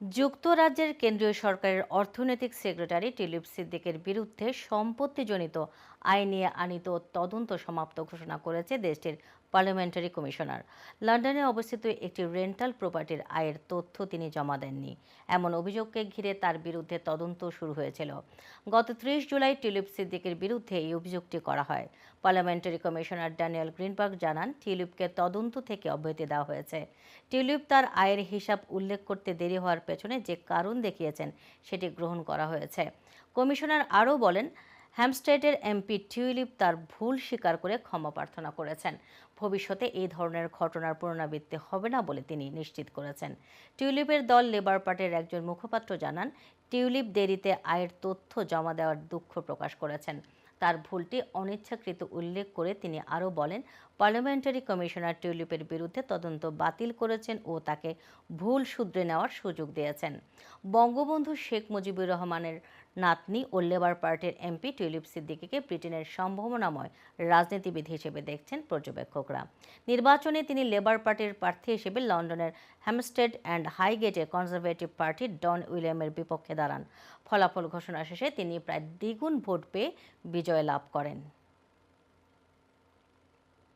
যুক্তরাজ্যের কেন্দ্রীয় সরকারের অর্থনৈতিক সেক্রেটারি টিলিপ সিদ্দিকের বিরুদ্ধে সম্পত্তিজনিত আইন নিয়ে আনিত তদন্ত সমাপ্ত ঘোষণা করেছে দেশটির পার্লামেন্টারি কমিশনার। লন্ডনে অবস্থিত একটি রেন্টাল প্রপার্টির আয়ের তথ্য তিনি জমা দেননি। এমন অভিযোগকে ঘিরে তার বিরুদ্ধে তদন্ত শুরু হয়েছিল। গত ত্রিশ জুলাই টিলিপ সিদ্দিকের বিরুদ্ধে এই অভিযোগটি করা হয়। পার্লামেন্টারি কমিশনার ড্যানিয়েল গ্রিনবার্গ জানান টিউলিপকে তদন্ত থেকে অব্যাহতি দেওয়া হয়েছে। টিউলিপ তার আয়ের হিসাব উল্লেখ করতে দেরি হওয়ার পেছনে যে কারণ দেখিয়েছেন সেটি গ্রহণ করা হয়েছে। কমিশনার আরও বলেন হ্যামস্টেটের এমপি টিউলিপ তার ভুল স্বীকার করে ক্ষমা প্রার্থনা করেছেন। ভবিষ্যতে এই ধরনের ঘটনার পুনরাবৃত্তি হবে না বলে তিনি নিশ্চিত করেছেন। টিউলিপের দল লেবার পার্টির একজন মুখপাত্র জানান টিউলিপ দেরিতে আয়ের তথ্য জমা দেওয়ার দুঃখ প্রকাশ করেছেন। তার ভুলটি অনিচ্ছাকৃত উল্লেখ করে তিনি আরও বলেন, পার্লামেন্টারি কমিশনার টিউলিপের বিরুদ্ধে তদন্ত বাতিল করেছেন ও তাকে ভুল শুধরে নেওয়ার সুযোগ দিয়েছেন। বঙ্গবন্ধু শেখ মুজিবুর রহমানের নাতনি ও লেবার পার্টির এমপি টিউলিপ সিদ্দিকিকে ব্রিটেনের সম্ভাবনাময় রাজনীতিবিদ হিসেবে দেখছেন পর্যবেক্ষকরা। নির্বাচনে তিনি লেবার পার্টির প্রার্থী হিসেবে লন্ডনের হ্যামস্টেড অ্যান্ড হাইগেটে কনজারভেটিভ পার্টির ডন উইলিয়ামের বিপক্ষে দাঁড়ান। ফলাফল ঘোষণা শেষে তিনি প্রায় দ্বিগুণ ভোট পেয়ে বিজয় লাভ করেন।